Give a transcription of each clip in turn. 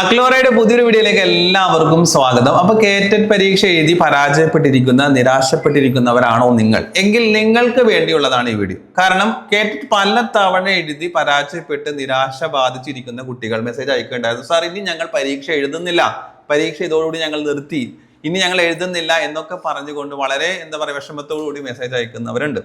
അക്ലോറയുടെ പുതിയൊരു വീഡിയോയിലേക്ക് എല്ലാവർക്കും സ്വാഗതം. അപ്പൊ കേറ്റഡ് പരീക്ഷ എഴുതി പരാജയപ്പെട്ടിരിക്കുന്ന നിരാശപ്പെട്ടിരിക്കുന്നവരാണോ നിങ്ങൾ? എങ്കിൽ നിങ്ങൾക്ക് വേണ്ടിയുള്ളതാണ് ഈ വീഡിയോ. കാരണം കേറ്റഡ് പല തവണ എഴുതി പരാജയപ്പെട്ട് നിരാശ ബാധിച്ചിരിക്കുന്ന കുട്ടികൾ മെസ്സേജ് അയക്കേണ്ടായിരുന്നു സാർ ഇനി ഞങ്ങൾ പരീക്ഷ എഴുതുന്നില്ല. പരീക്ഷ ഇതോടുകൂടി ഞങ്ങൾ നിർത്തി. ഇനി ഞങ്ങൾ എഴുതുന്നില്ല എന്നൊക്കെ പറഞ്ഞുകൊണ്ട് വളരെ എന്താ പറയുക വിഷമത്തോടു കൂടി മെസ്സേജ് അയക്കുന്നവരുണ്ട്.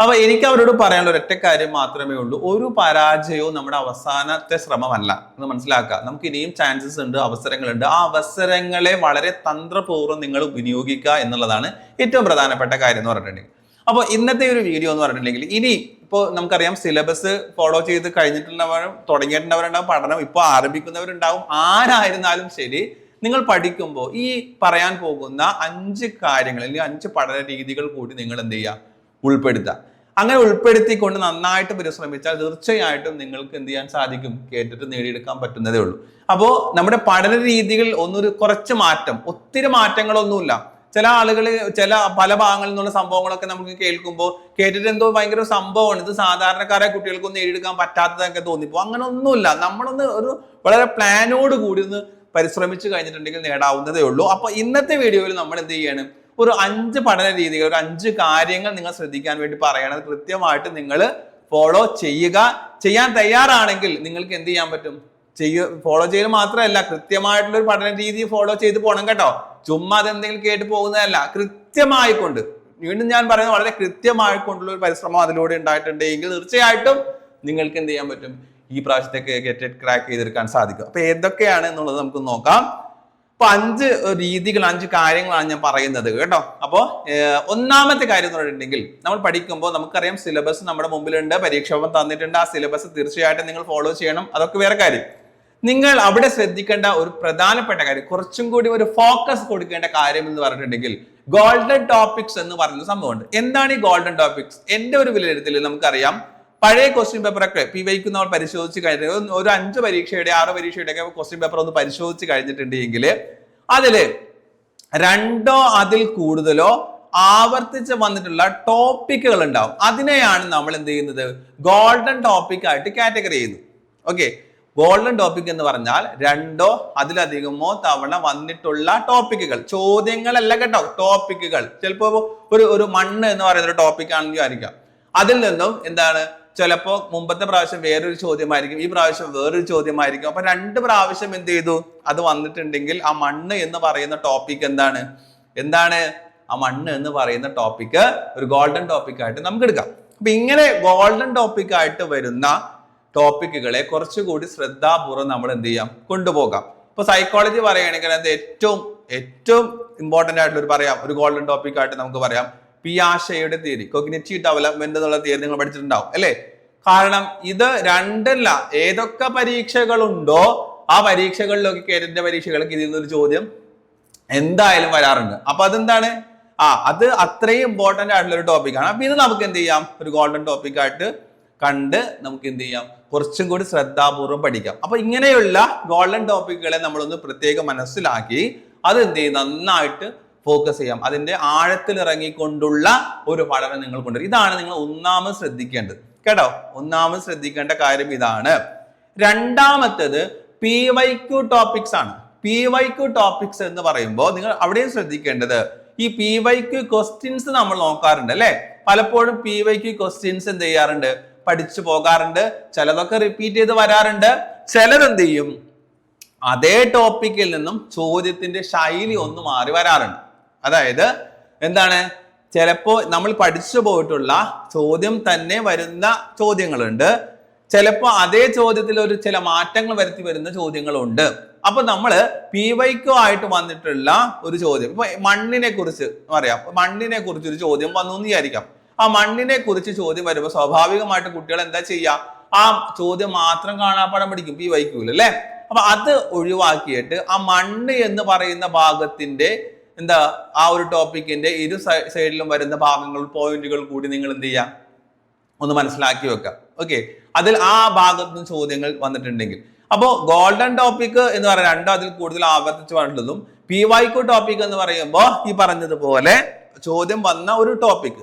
അപ്പൊ എനിക്ക് അവരോട് പറയാനുള്ള ഒരൊറ്റ കാര്യം മാത്രമേ ഉള്ളൂ. ഒരു പരാജയവും നമ്മുടെ അവസാനത്തെ ശ്രമമല്ല. എന്ന് മനസ്സിലാക്കുക. നമുക്ക് ഇനിയും ചാൻസസ് ഉണ്ട് അവസരങ്ങളുണ്ട്. ആ അവസരങ്ങളെ വളരെ തന്ത്രപൂർവം നിങ്ങൾ വിനിയോഗിക്കുക എന്നുള്ളതാണ് ഏറ്റവും പ്രധാനപ്പെട്ട കാര്യം എന്ന് പറഞ്ഞിട്ടുണ്ടെങ്കിൽ. അപ്പോൾ ഇന്നത്തെ ഒരു വീഡിയോ എന്ന് പറഞ്ഞിട്ടുണ്ടെങ്കിൽ ഇനി ഇപ്പോൾ നമുക്കറിയാം സിലബസ് ഫോളോ ചെയ്ത് കഴിഞ്ഞിട്ടുള്ളവരും തുടങ്ങിയിട്ടുള്ളവരുണ്ടാവും പഠനം ഇപ്പോൾ ആരംഭിക്കുന്നവരുണ്ടാവും. ആരായിരുന്നാലും ശരി നിങ്ങൾ പഠിക്കുമ്പോൾ ഈ പറയാൻ പോകുന്ന അഞ്ച് കാര്യങ്ങൾ അല്ലെങ്കിൽ അഞ്ച് പഠന രീതികൾ കൂടി നിങ്ങൾ എന്ത് ചെയ്യുക? ഉൾപ്പെടുത്തുക അങ്ങനെ ഉൾപ്പെടുത്തിക്കൊണ്ട് നന്നായിട്ട് പരിശ്രമിച്ചാൽ തീർച്ചയായിട്ടും നിങ്ങൾക്ക് എന്ത് ചെയ്യാൻ സാധിക്കും? കേട്ടിട്ട് നേടിയെടുക്കാൻ പറ്റുന്നതേ ഉള്ളൂ. അപ്പോൾ നമ്മുടെ പഠന രീതികൾ ഒന്നൊരു കുറച്ച് മാറ്റം. ഒത്തിരി മാറ്റങ്ങളൊന്നുമില്ല. ചില ആളുകൾ ചില പല ഭാഗങ്ങളിൽ നിന്നുള്ള സംഭവങ്ങളൊക്കെ നമുക്ക് കേൾക്കുമ്പോൾ കേട്ടിട്ട് എന്തോ ഭയങ്കര സംഭവമാണ്. ഇത് സാധാരണക്കാരെ കുട്ടികൾക്കൊന്നും നേടിയെടുക്കാൻ പറ്റാത്തതൊക്കെ തോന്നിപ്പോ. അങ്ങനെ ഒന്നുമില്ല നമ്മളൊന്ന് ഒരു വളരെ പ്ലാനോട് കൂടി ഒന്ന് പരിശ്രമിച്ചു കഴിഞ്ഞിട്ടുണ്ടെങ്കിൽ നേടാവുന്നതേ ഉള്ളൂ. അപ്പൊ ഇന്നത്തെ വീഡിയോയിൽ നമ്മൾ എന്ത് ചെയ്യാണ്? ഒരു അഞ്ച് പഠന രീതികൾ ഒരു അഞ്ച് കാര്യങ്ങൾ നിങ്ങൾ ശ്രദ്ധിക്കാൻ വേണ്ടി പറയണത് കൃത്യമായിട്ട് നിങ്ങൾ ഫോളോ ചെയ്യുക. ചെയ്യാൻ തയ്യാറാണെങ്കിൽ നിങ്ങൾക്ക് എന്ത് ചെയ്യാൻ പറ്റും? ചെയ്യ ഫോളോ ചെയ്യൽ മാത്രമല്ല കൃത്യമായിട്ടുള്ള ഒരു പഠന രീതി ഫോളോ ചെയ്ത് പോകണം കേട്ടോ. ചുമ്മാ അതെന്തെങ്കിലും കേട്ട് പോകുന്നതല്ല കൃത്യമായിക്കൊണ്ട്. വീണ്ടും ഞാൻ പറയുന്നത് വളരെ കൃത്യമായിക്കൊണ്ടുള്ള ഒരു പരിശ്രമം അതിലൂടെ ഉണ്ടായിട്ടുണ്ടെങ്കിൽ തീർച്ചയായിട്ടും നിങ്ങൾക്ക് എന്ത് ചെയ്യാൻ പറ്റും? ഈ പ്രാവശ്യത്തേക്ക് ഗെറ്റ് ക്രാക്ക് ചെയ്തെടുക്കാൻ സാധിക്കും. അപ്പൊ ഏതൊക്കെയാണ് എന്നുള്ളത് നമുക്ക് നോക്കാം. അപ്പൊ അഞ്ച് രീതികൾ അഞ്ച് കാര്യങ്ങളാണ് ഞാൻ പറയുന്നത് കേട്ടോ? അപ്പോ ഒന്നാമത്തെ കാര്യം എന്ന് പറഞ്ഞിട്ടുണ്ടെങ്കിൽ നമ്മൾ പഠിക്കുമ്പോൾ നമുക്കറിയാം സിലബസ് നമ്മുടെ മുമ്പിലുണ്ട് പരീക്ഷാപം തന്നിട്ടുണ്ട്. ആ സിലബസ് തീർച്ചയായിട്ടും നിങ്ങൾ ഫോളോ ചെയ്യണം. അതൊക്കെ വേറെ കാര്യം. നിങ്ങൾ അവിടെ ശ്രദ്ധിക്കേണ്ട ഒരു പ്രധാനപ്പെട്ട കാര്യം കുറച്ചും കൂടി ഒരു ഫോക്കസ് കൊടുക്കേണ്ട കാര്യം എന്ന് പറഞ്ഞിട്ടുണ്ടെങ്കിൽ ഗോൾഡൻ ടോപ്പിക്സ് എന്ന് പറയുന്ന സംഭവമുണ്ട്. എന്താണ് ഈ ഗോൾഡൻ ടോപ്പിക്സ് എന്റെ ഒരു വിലയിരുത്തലിൽ നമുക്കറിയാം പഴയ ക്വസ്റ്റ്യൻ പേപ്പറൊക്കെ പി വൈക്ക് നമ്മൾ പരിശോധിച്ച് കഴിഞ്ഞ ഒരു അഞ്ച് പരീക്ഷയുടെ ആറ് പരീക്ഷയുടെ ഒക്കെ ക്വസ്റ്റ്യൻ പേപ്പർ ഒന്ന് പരിശോധിച്ച് കഴിഞ്ഞിട്ടുണ്ടെങ്കിൽ അതിൽ രണ്ടോ അതിൽ കൂടുതലോ ആവർത്തിച്ച് വന്നിട്ടുള്ള ടോപ്പിക്കുകൾ ഉണ്ടാവും. അതിനെയാണ് നമ്മൾ എന്ത് ചെയ്യുന്നത്? ഗോൾഡൻ ടോപ്പിക് ആയിട്ട് കാറ്റഗറി ചെയ്യുന്നു. ഓക്കെ ഗോൾഡൻ ടോപ്പിക് എന്ന് പറഞ്ഞാൽ രണ്ടോ അതിലധികമോ തവണ വന്നിട്ടുള്ള ടോപ്പിക്കുകൾ ചോദ്യങ്ങളല്ല കേട്ടോ ടോപ്പിക്കുകൾ ചിലപ്പോ ഒരു ഒരു മണ്ണ് എന്ന് പറയുന്ന ഒരു ടോപ്പിക് ആണെങ്കിൽ ആയിരിക്കാം അതിൽ നിന്നും എന്താണ് ചിലപ്പോ മുമ്പത്തെ പ്രാവശ്യം വേറൊരു ചോദ്യമായിരിക്കും ഈ പ്രാവശ്യം വേറൊരു ചോദ്യമായിരിക്കും. അപ്പൊ രണ്ട് പ്രാവശ്യം എന്ത് ചെയ്തു? അത് വന്നിട്ടുണ്ടെങ്കിൽ ആ മണ്ണ് എന്ന് പറയുന്ന ടോപ്പിക് എന്താണ്? എന്താണ്? ആ മണ്ണ് എന്ന് പറയുന്ന ടോപ്പിക്ക് ഒരു ഗോൾഡൻ ടോപ്പിക് ആയിട്ട് നമുക്ക് എടുക്കാം. അപ്പൊ ഇങ്ങനെ ഗോൾഡൻ ടോപ്പിക് ആയിട്ട് വരുന്ന ടോപ്പിക്കുകളെ കുറച്ചുകൂടി ശ്രദ്ധാപൂർവം നമ്മൾ എന്ത് ചെയ്യാം? കൊണ്ടുപോകാം. ഇപ്പൊ സൈക്കോളജി പറയുകയാണെങ്കിൽ അത് ഏറ്റവും ഏറ്റവും ഇമ്പോർട്ടന്റ് ആയിട്ടുള്ള ഒരു പറയാം. ഒരു ഗോൾഡൻ ടോപ്പിക് ആയിട്ട് നമുക്ക് പറയാം. പിയാഷയുടെ തിയറി കൊഗ്നറ്റീവ് ഡെവലപ്മെന്റ് എന്നുള്ള തിയറി നിങ്ങൾ പഠിച്ചിട്ടുണ്ടാവും അല്ലേ? കാരണം ഇത് രണ്ടല്ല ഏതൊക്കെ പരീക്ഷകളുണ്ടോ ആ പരീക്ഷകളിലൊക്കെ കേരളത്തിന്റെ പരീക്ഷകൾക്ക് ഇതിൽ നിന്നൊരു ചോദ്യം എന്തായാലും വരാറുണ്ട്. അപ്പൊ അതെന്താണ്? ആ അത് അത്രയും ഇമ്പോർട്ടന്റ് ആയിട്ടുള്ള ഒരു ടോപ്പിക്കാണ് അപ്പൊ ഇത് നമുക്ക് എന്ത് ചെയ്യാം? ഒരു ഗോൾഡൻ ടോപ്പിക് ആയിട്ട് കണ്ട് നമുക്ക് എന്ത് ചെയ്യാം? കുറച്ചും കൂടി ശ്രദ്ധാപൂർവം പഠിക്കാം. അപ്പൊ ഇങ്ങനെയുള്ള ഗോൾഡൻ ടോപ്പിക്കുകളെ നമ്മളൊന്ന് പ്രത്യേകം മനസ്സിലാക്കി അത് എന്ത് ചെയ്യും? നന്നായിട്ട് ഫോക്കസ് ചെയ്യാം. അതിന്റെ ആഴത്തിൽ ഇറങ്ങിക്കൊണ്ടുള്ള ഒരു പഠനം നിങ്ങൾ കൊണ്ടുവരും. ഇതാണ് നിങ്ങൾ ഒന്നാമത് ശ്രദ്ധിക്കേണ്ടത്. കേട്ടോ? ഒന്നാമത് ശ്രദ്ധിക്കേണ്ട കാര്യം ഇതാണ്. രണ്ടാമത്തേത് പി വൈ ക്യു ടോപ്പിക്സ് ആണ്. പി വൈ ക്യു ടോപ്പിക്സ് എന്ന് പറയുമ്പോൾ നിങ്ങൾ അവിടെയും ശ്രദ്ധിക്കേണ്ടത് ഈ പി വൈ ക്യു ക്വസ്റ്റ്യൻസ് നമ്മൾ നോക്കാറുണ്ട് അല്ലെ? പലപ്പോഴും പി വൈ ക്യു ക്വസ്റ്റ്യൻസ് എന്ത് ചെയ്യാറുണ്ട്? പഠിച്ചു പോകാറുണ്ട്. ചിലതൊക്കെ റിപ്പീറ്റ് ചെയ്ത് വരാറുണ്ട്. ചിലരെന്ത് ചെയ്യും? അതേ ടോപ്പിക്കിൽ നിന്നും ചോദ്യത്തിന്റെ ശൈലി ഒന്ന് മാറി വരാറുണ്ട്. അതായത് എന്താണ്? ചിലപ്പോ നമ്മൾ പഠിച്ചു പോയിട്ടുള്ള ചോദ്യം തന്നെ വരുന്ന ചോദ്യങ്ങളുണ്ട്. ചിലപ്പോ അതേ ചോദ്യത്തിൽ ഒരു ചില മാറ്റങ്ങൾ വരുത്തി വരുന്ന ചോദ്യങ്ങളുണ്ട്. അപ്പൊ നമ്മൾ പി വൈക്കോ ആയിട്ട് വന്നിട്ടുള്ള ഒരു ചോദ്യം. ഇപ്പൊ മണ്ണിനെ കുറിച്ച് പറയാം. മണ്ണിനെ കുറിച്ച് ഒരു ചോദ്യം വന്നു എന്ന് വിചാരിക്കാം. ആ മണ്ണിനെ കുറിച്ച് ചോദ്യം വരുമ്പോൾ സ്വാഭാവികമായിട്ട് കുട്ടികൾ എന്താ ചെയ്യുക ആ ചോദ്യം മാത്രം കാണാപ്പാടം പഠിക്കും പി വൈക്കൂല അല്ലെ അപ്പൊ അത് ഒഴിവാക്കിയിട്ട് ആ മണ്ണ് എന്ന് പറയുന്ന ഭാഗത്തിന്റെ എന്താ ആ ഒരു ടോപ്പിക്കിന്റെ ഇരു സൈഡിലും വരുന്ന ഭാഗങ്ങൾ പോയിന്റുകൾ കൂടി നിങ്ങൾ എന്ത് ചെയ്യാം? ഒന്ന് മനസ്സിലാക്കി വെക്കുക ഓക്കെ അതിൽ ആ ഭാഗത്തും ചോദ്യങ്ങൾ വന്നിട്ടുണ്ടെങ്കിൽ. അപ്പോൾ ഗോൾഡൻ ടോപ്പിക് എന്ന് പറയുന്നത് രണ്ടോ അതിൽ കൂടുതൽ ആവർത്തിച്ച് പറഞ്ഞതും പി വൈക്കു ടോപ്പിക് എന്ന് പറയുമ്പോൾ ഈ പറഞ്ഞതുപോലെ ചോദ്യം വന്ന ഒരു ടോപ്പിക്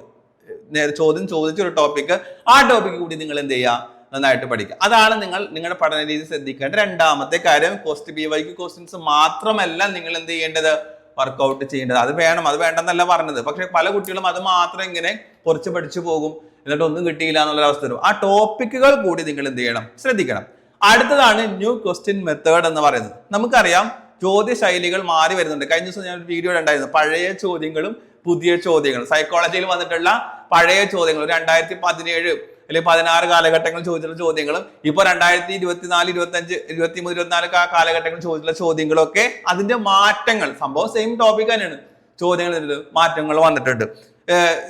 നേരെ ചോദ്യം ചോദിച്ച ഒരു ടോപ്പിക് ആ ടോപ്പിക് കൂടി നിങ്ങൾ എന്ത് ചെയ്യുക നന്നായിട്ട് പഠിക്കുക അതാണ് നിങ്ങൾ നിങ്ങളുടെ പഠന രീതി ശ്രദ്ധിക്കേണ്ട രണ്ടാമത്തെ കാര്യം. ക്വസ്റ്റ് ബി വൈക്ക് ക്വസ്റ്റ്യൻസ് മാത്രമല്ല നിങ്ങൾ എന്ത് ചെയ്യേണ്ടത്? വർക്കൗട്ട് ചെയ്യേണ്ടത്. അത് വേണം അത് വേണ്ടെന്നല്ല പറഞ്ഞത്. പക്ഷെ പല കുട്ടികളും അത് മാത്രം ഇങ്ങനെ കുറച്ച് പഠിച്ചു പോകും. എന്നിട്ട് ഒന്നും കിട്ടിയില്ല എന്നുള്ള അവസ്ഥ വരും. ആ ടോപ്പിക്കുകൾ കൂടി നിങ്ങൾ എന്ത് ചെയ്യണം? ശ്രദ്ധിക്കണം. അടുത്തതാണ് ന്യൂ ക്വസ്റ്റ്യൻ മെത്തേഡ് എന്ന് പറയുന്നത്. നമുക്കറിയാം ചോദ്യ ശൈലികൾ മാറി വരുന്നുണ്ട്. കഴിഞ്ഞ ദിവസം ഞാൻ ഒരു വീഡിയോ ഉണ്ടായിരുന്നു പഴയ ചോദ്യങ്ങളും പുതിയ ചോദ്യങ്ങളും. സൈക്കോളജിയിൽ വന്നിട്ടുള്ള പഴയ ചോദ്യങ്ങൾ രണ്ടായിരത്തി പതിനേഴ് അല്ലെങ്കിൽ പതിനാറ് കാലഘട്ടങ്ങളിൽ ചോദിച്ചിട്ടുള്ള ചോദ്യങ്ങളും ഇപ്പൊ രണ്ടായിരത്തി ഇരുപത്തിനാല് ഇരുപത്തി അഞ്ച് ഇരുപത്തി മൂന്ന് ഇരുപത്തിനാല് കാലഘട്ടങ്ങളിൽ ചോദിച്ചിട്ടുള്ള ചോദ്യങ്ങളൊക്കെ അതിന്റെ മാറ്റങ്ങൾ സംഭവം സെയിം ടോപ്പിക് തന്നെയാണ്. ചോദ്യങ്ങൾ മാറ്റങ്ങൾ വന്നിട്ടുണ്ട്.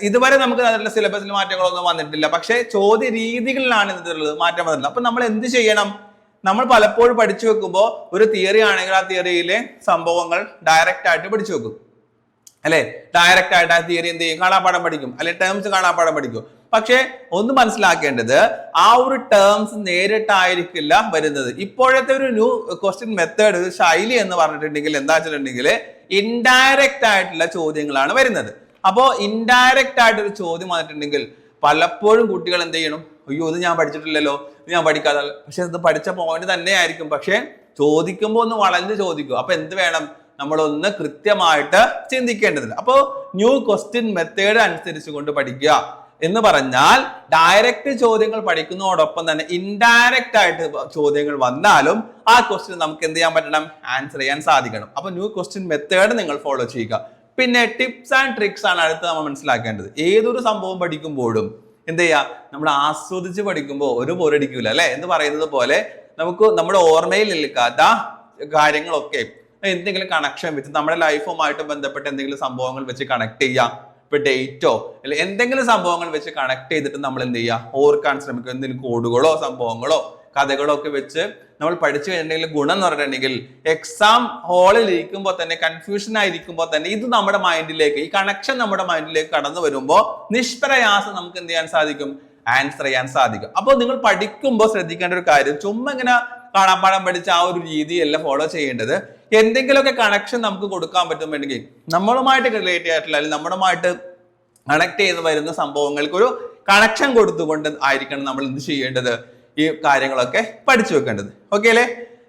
ഇതുവരെ നമുക്ക് അതിലുള്ള സിലബസിൽ മാറ്റങ്ങളൊന്നും വന്നിട്ടില്ല. പക്ഷേ ചോദ്യ രീതികളിലാണ് ഇതിലുള്ളത് മാറ്റം വന്നിട്ടില്ല അപ്പൊ നമ്മൾ എന്ത് ചെയ്യണം? നമ്മൾ പലപ്പോഴും പഠിച്ചു വെക്കുമ്പോൾ ഒരു തിയറി ആണെങ്കിൽ ആ തിയറിയിലെ സംഭവങ്ങൾ ഡയറക്റ്റ് ആയിട്ട് പഠിച്ചു വെക്കും. അല്ലെ? ഡയറക്റ്റ് ആയിട്ട് ആ തിയറി എന്ത് ചെയ്യും? കാണാപ്പാടം പഠിക്കും. അല്ലെ ടേംസ് കാണാപ്പാടം പഠിക്കും. പക്ഷേ ഒന്ന് മനസ്സിലാക്കേണ്ടത് ആ ഒരു ടേംസ് നേരിട്ടായിരിക്കില്ല വരുന്നത്. ഇപ്പോഴത്തെ ഒരു ന്യൂ ക്വസ്റ്റ്യൻ മെത്തേഡ് ശൈലി എന്ന് പറഞ്ഞിട്ടുണ്ടെങ്കിൽ എന്താ വെച്ചിട്ടുണ്ടെങ്കിൽ ഇൻഡയറക്റ്റ് ആയിട്ടുള്ള ചോദ്യങ്ങളാണ് വരുന്നത്. അപ്പോ ഇൻഡയറക്റ്റ് ആയിട്ടൊരു ചോദ്യം വന്നിട്ടുണ്ടെങ്കിൽ പലപ്പോഴും കുട്ടികൾ എന്ത് ചെയ്യണം? അയ്യോ ഇത് ഞാൻ പഠിച്ചിട്ടില്ലല്ലോ. ഇത് ഞാൻ പഠിക്കാതെ. പക്ഷെ ഇത് പഠിച്ച പോയിന്റ് തന്നെ ആയിരിക്കും പക്ഷെ ചോദിക്കുമ്പോൾ ഒന്ന് വളഞ്ഞ് ചോദിക്കും. അപ്പൊ എന്ത് വേണം? നമ്മളൊന്ന് കൃത്യമായിട്ട് ചിന്തിക്കേണ്ടതില്ല. അപ്പോൾ ന്യൂ ക്വസ്റ്റ്യൻ മെത്തേഡ് അനുസരിച്ച് കൊണ്ട് പഠിക്കുക. എന്ന് പറഞ്ഞാൽ ഡയറക്റ്റ് ചോദ്യങ്ങൾ പഠിക്കുന്നതോടൊപ്പം തന്നെ ഇൻഡയറക്റ്റ് ആയിട്ട് ചോദ്യങ്ങൾ വന്നാലും ആ ക്വസ്റ്റ്യൻ നമുക്ക് എന്ത് ചെയ്യാൻ പറ്റണം? ആൻസർ ചെയ്യാൻ സാധിക്കണം. അപ്പൊ ന്യൂ ക്വസ്റ്റ്യൻ മെത്തേഡ് നിങ്ങൾ ഫോളോ ചെയ്യുക. പിന്നെ ടിപ്സ് ആൻഡ് ട്രിക്സ് ആണ് അടുത്ത് നമ്മൾ മനസ്സിലാക്കേണ്ടത്. ഏതൊരു സംഭവം പഠിക്കുമ്പോഴും എന്ത് ചെയ്യുക? നമ്മൾ ആസ്വദിച്ച് പഠിക്കുമ്പോൾ ഒരു ബോറടിക്കൂല അല്ലെ? എന്ന് പറയുന്നത് പോലെ നമുക്ക് നമ്മുടെ ഓർമ്മയിൽ നിൽക്കാത്ത കാര്യങ്ങളൊക്കെ എന്തെങ്കിലും കണക്ഷൻ വെച്ച് നമ്മുടെ ലൈഫുമായിട്ട് ബന്ധപ്പെട്ട എന്തെങ്കിലും സംഭവങ്ങൾ വെച്ച് കണക്ട് ചെയ്യാം. ഇപ്പൊ ഡേറ്റോ അല്ലെ എന്തെങ്കിലും സംഭവങ്ങൾ വെച്ച് കണക്ട് ചെയ്തിട്ട് നമ്മൾ എന്ത് ചെയ്യുക ഓർക്കാൻ ശ്രമിക്കുക. എന്തെങ്കിലും കോഡുകളോ സംഭവങ്ങളോ കഥകളോ ഒക്കെ വെച്ച് നമ്മൾ പഠിച്ചു കഴിഞ്ഞിട്ടുണ്ടെങ്കിൽ ഗുണം എന്ന് പറഞ്ഞിട്ടുണ്ടെങ്കിൽ എക്സാം ഹാളിൽ ഇരിക്കുമ്പോൾ തന്നെ കൺഫ്യൂഷൻ ആയിരിക്കുമ്പോൾ തന്നെ ഇത് നമ്മുടെ മൈൻഡിലേക്ക് ഈ കണക്ഷൻ നമ്മുടെ മൈൻഡിലേക്ക് കടന്നു വരുമ്പോൾ നിഷ്പ്രയാസം നമുക്ക് എന്ത് ചെയ്യാൻ സാധിക്കും? ആൻസർ ചെയ്യാൻ സാധിക്കും. അപ്പോൾ നിങ്ങൾ പഠിക്കുമ്പോൾ ശ്രദ്ധിക്കേണ്ട ഒരു കാര്യം ചുമ്മാ ഇങ്ങനെ കാണാപ്പാടം പഠിച്ച ആ ഒരു രീതിയല്ല ഫോളോ ചെയ്യേണ്ടത്. എന്തെങ്കിലുമൊക്കെ കണക്ഷൻ നമുക്ക് കൊടുക്കാൻ പറ്റുന്നുണ്ടെങ്കിൽ നമ്മളുമായിട്ട് റിലേറ്റ് ആയിട്ടുള്ള അല്ലെങ്കിൽ നമ്മളുമായിട്ട് കണക്ട് ചെയ്ത് വരുന്ന സംഭവങ്ങൾക്ക് ഒരു കണക്ഷൻ കൊടുത്തുകൊണ്ട് ആയിരിക്കണം നമ്മൾ എന്ത് ചെയ്യേണ്ടത്? ഈ കാര്യങ്ങളൊക്കെ പഠിച്ചു വെക്കേണ്ടത്. ഓക്കെ അല്ലേ?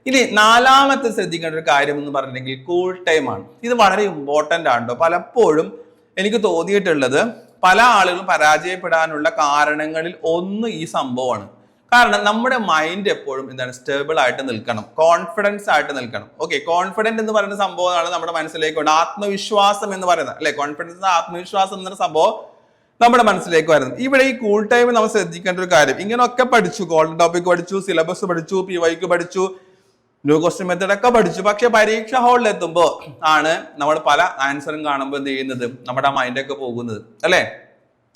ഇനി നാലാമത്തെ ശ്രദ്ധിക്കേണ്ട ഒരു കാര്യം എന്ന് പറഞ്ഞിട്ടുണ്ടെങ്കിൽ കൂൾ ടൈം ആണ്. ഇത് വളരെ ഇമ്പോർട്ടന്റ് ആണ്. പലപ്പോഴും എനിക്ക് തോന്നിയിട്ടുള്ളത് പല ആളുകളും പരാജയപ്പെടാനുള്ള കാരണങ്ങളിൽ ഒന്ന് ഈ സംഭവമാണ്. കാരണം നമ്മുടെ മൈൻഡ് എപ്പോഴും എന്താണ് സ്റ്റേബിൾ ആയിട്ട് നിൽക്കണം. കോൺഫിഡൻസ് ആയിട്ട് നിൽക്കണം. ഓക്കെ കോൺഫിഡന്റ് എന്ന് പറയുന്ന സംഭവമാണ് നമ്മുടെ മനസ്സിലേക്ക് വരുന്നത് ആത്മവിശ്വാസം എന്ന് പറയുന്നത്. അല്ലെ? കോൺഫിഡൻസ് ആത്മവിശ്വാസം എന്നൊരു സംഭവം നമ്മുടെ മനസ്സിലേക്ക് വരുന്നത് ഇവിടെ ഈ കൂൾ ടൈം നമ്മൾ ശ്രദ്ധിക്കേണ്ട ഒരു കാര്യം. ഇങ്ങനെയൊക്കെ പഠിച്ചു ഗോൾഡൻ ടോപ്പിക് പഠിച്ചു സിലബസ് പഠിച്ചു പി വൈക്ക് പഠിച്ചു ന്യൂ ക്വസ്റ്റ്യൻ മെത്തേഡ് ഒക്കെ പഠിച്ചു. പക്ഷെ പരീക്ഷ ഹാളിൽ എത്തുമ്പോൾ ആണ് നമ്മൾ പല ആൻസറും കാണുമ്പോൾ എന്ത് ചെയ്യുന്നത്? നമ്മുടെ മൈൻഡൊക്കെ പോകുന്നത്. അല്ലേ?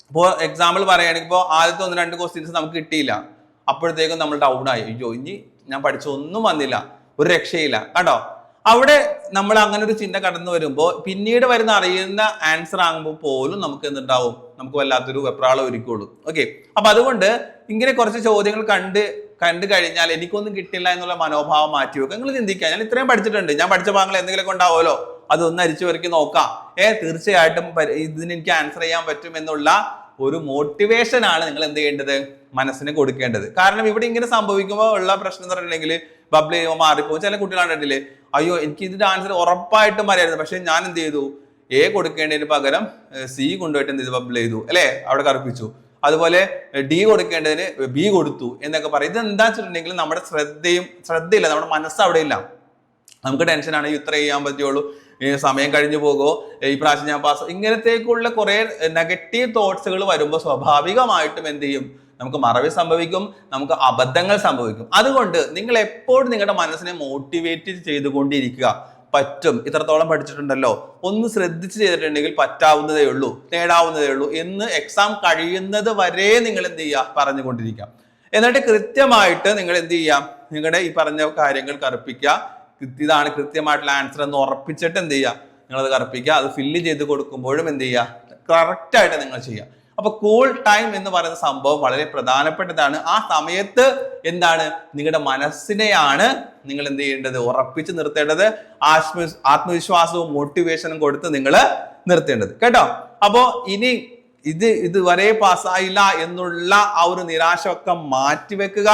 ഇപ്പോൾ എക്സാമ്പിൾ പറയുകയാണെങ്കിൽ ഇപ്പോൾ ആദ്യത്തെ ഒന്ന് രണ്ട് ക്വസ്റ്റ്യൻസ് നമുക്ക് കിട്ടിയില്ല. അപ്പോഴത്തേക്കും നമ്മൾ ഡൗൺ ആയി. അയ്യോ ഇനി ഞാൻ പഠിച്ച ഒന്നും വന്നില്ല. ഒരു രക്ഷയില്ല. കേട്ടോ അവിടെ നമ്മൾ അങ്ങനെ ഒരു ചിന്ത കടന്നു വരുമ്പോൾ പിന്നീട് വരുന്ന അറിയുന്ന ആൻസർ ആകുമ്പോൾ പോലും നമുക്ക് എന്തുണ്ടാവും? നമുക്ക് വല്ലാത്തൊരു വെപ്രാളം ഒരുക്കുള്ളൂ. ഓക്കെ അപ്പൊ അതുകൊണ്ട് ഇങ്ങനെ കുറച്ച് ചോദ്യങ്ങൾ കണ്ട് കണ്ടു കഴിഞ്ഞാൽ എനിക്കൊന്നും കിട്ടില്ല എന്നുള്ള മനോഭാവം മാറ്റി വെക്കുക നിങ്ങൾ ചിന്തിക്കുക. ഞാൻ ഇത്രയും പഠിച്ചിട്ടുണ്ട്. ഞാൻ പഠിച്ച ഭാഗങ്ങൾ എന്തെങ്കിലുമൊക്കെ ഉണ്ടാവുമല്ലോ? അതൊന്ന് അരിച്ചു വരയ്ക്ക് നോക്കാം. ഏ തീർച്ചയായിട്ടും ഇതിന് എനിക്ക് ആൻസർ ചെയ്യാൻ പറ്റും എന്നുള്ള ഒരു മോട്ടിവേഷൻ ആണ് നിങ്ങൾ എന്ത് ചെയ്യേണ്ടത്? മനസ്സിന് കൊടുക്കേണ്ടത്. കാരണം ഇവിടെ ഇങ്ങനെ സംഭവിക്കുമ്പോൾ ഉള്ള പ്രശ്നം എന്ന് പറഞ്ഞിട്ടുണ്ടെങ്കിൽ ബബിൾ ചെയ്യുമ്പോൾ മാറിപ്പോകും ചില കുട്ടികളാണെങ്കിൽ അയ്യോ എനിക്ക് ഇതിന്റെ ആൻസർ ഉറപ്പായിട്ടും പറയായിരുന്നു പക്ഷെ ഞാൻ എന്ത് ചെയ്തു? എ കൊടുക്കേണ്ടതിന് പകരം സി കൊണ്ടുപോയിട്ട് എന്ത് ചെയ്തു? ബബിൾ ചെയ്തു. അല്ലെ? അവിടെ കറുപ്പിച്ചു. അതുപോലെ ഡി കൊടുക്കേണ്ടതിന് ബി കൊടുത്തു എന്നൊക്കെ പറയും. ഇത് എന്താ വെച്ചിട്ടുണ്ടെങ്കിൽ നമ്മുടെ ശ്രദ്ധയും ശ്രദ്ധയില്ല. നമ്മുടെ മനസ്സ് അവിടെ ഇല്ല. നമുക്ക് ടെൻഷനാണ് ഇത്ര ചെയ്യാൻ പറ്റുള്ളൂ. സമയം കഴിഞ്ഞു പോകുമോ? ഈ പ്രാവശ്യം ഞാൻ പാസ് ഇങ്ങനത്തേക്കുള്ള കുറെ നെഗറ്റീവ് തോട്ട്സുകൾ വരുമ്പോൾ സ്വാഭാവികമായിട്ടും എന്ത് ചെയ്യും? നമുക്ക് മറവി സംഭവിക്കും നമുക്ക് അബദ്ധങ്ങൾ സംഭവിക്കും. അതുകൊണ്ട് നിങ്ങൾ എപ്പോഴും നിങ്ങളുടെ മനസ്സിനെ മോട്ടിവേറ്റ് ചെയ്തുകൊണ്ടിരിക്കുക. പറ്റും. ഇത്രത്തോളം പഠിച്ചിട്ടുണ്ടല്ലോ. ഒന്ന് ശ്രദ്ധിച്ച് ചെയ്തിട്ടുണ്ടെങ്കിൽ പറ്റാവുന്നതേ ഉള്ളൂ നേടാവുന്നതേ ഉള്ളൂ എന്ന് എക്സാം കഴിയുന്നത് വരെ നിങ്ങൾ എന്ത് ചെയ്യുക? പറഞ്ഞുകൊണ്ടിരിക്കുക. എന്നിട്ട് കൃത്യമായിട്ട് നിങ്ങൾ എന്ത് ചെയ്യാം നിങ്ങളുടെ ഈ പറഞ്ഞ കാര്യങ്ങൾ കറുപ്പിക്കുക. ഇതാണ് കൃത്യമായിട്ടുള്ള ആൻസർ എന്ന് ഉറപ്പിച്ചിട്ട് എന്ത് ചെയ്യുക? നിങ്ങളത് കറുപ്പിക്കുക. അത് ഫില്ല് ചെയ്ത് കൊടുക്കുമ്പോഴും എന്ത് ചെയ്യുക? കറക്റ്റായിട്ട് നിങ്ങൾ ചെയ്യുക. അപ്പൊ കൂൾ ടൈം എന്ന് പറയുന്ന സംഭവം വളരെ പ്രധാനപ്പെട്ടതാണ്. ആ സമയത്ത് എന്താണ്? നിങ്ങളുടെ മനസ്സിനെയാണ് നിങ്ങൾ എന്ത് ചെയ്യേണ്ടത്? ഉറപ്പിച്ച് നിർത്തേണ്ടത്. ആത്മ ആത്മവിശ്വാസവും മോട്ടിവേഷനും കൊടുത്ത് നിങ്ങൾ നിർത്തേണ്ടത്. കേട്ടോ? അപ്പോ ഇനി ഇത് ഇതുവരെ പാസ്സായില്ല എന്നുള്ള ആ ഒരു നിരാശ ഒക്കെ മാറ്റിവെക്കുക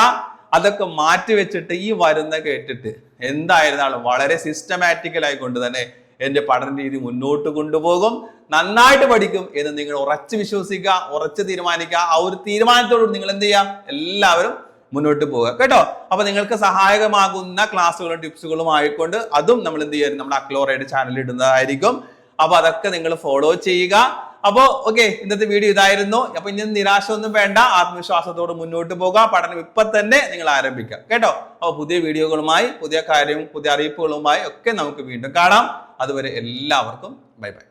അതൊക്കെ മാറ്റിവെച്ചിട്ട് ഈ വരുന്ന കേട്ടിട്ട് എന്തായിരുന്നാലും വളരെ സിസ്റ്റമാറ്റിക്കൽ ആയിക്കൊണ്ട് തന്നെ എന്റെ പഠന രീതി മുന്നോട്ട് കൊണ്ടുപോകും. നന്നായിട്ട് പഠിക്കും എന്ന് നിങ്ങൾ ഉറച്ച് വിശ്വസിക്കുക ഉറച്ച് തീരുമാനിക്കുക. ആ ഒരു തീരുമാനത്തോട് നിങ്ങൾ എന്ത് ചെയ്യുക? എല്ലാവരും മുന്നോട്ട് പോകുക കേട്ടോ? അപ്പൊ നിങ്ങൾക്ക് സഹായകമാകുന്ന ക്ലാസ്സുകളും ടിപ്സുകളും ആയിക്കൊണ്ട് അതും നമ്മൾ എന്ത് ചെയ്യുക? നമ്മുടെ അക്ലോറയുടെ ചാനലിൽ ഇടുന്നതായിരിക്കും. അപ്പൊ അതൊക്കെ നിങ്ങൾ ഫോളോ ചെയ്യുക. അപ്പോ ഓക്കെ ഇന്നത്തെ വീഡിയോ ഇതായിരുന്നു. അപ്പൊ ഇനി നിരാശ ഒന്നും വേണ്ട. ആത്മവിശ്വാസത്തോട് മുന്നോട്ട് പോകുക പഠനം ഇപ്പൊ തന്നെ നിങ്ങൾ ആരംഭിക്കുക കേട്ടോ? അപ്പൊ പുതിയ വീഡിയോകളുമായി പുതിയ കാര്യവും പുതിയ അറിയിപ്പുകളുമായി ഒക്കെ നമുക്ക് വീണ്ടും കാണാം. അതുവരെ എല്ലാവർക്കും ബൈ ബൈ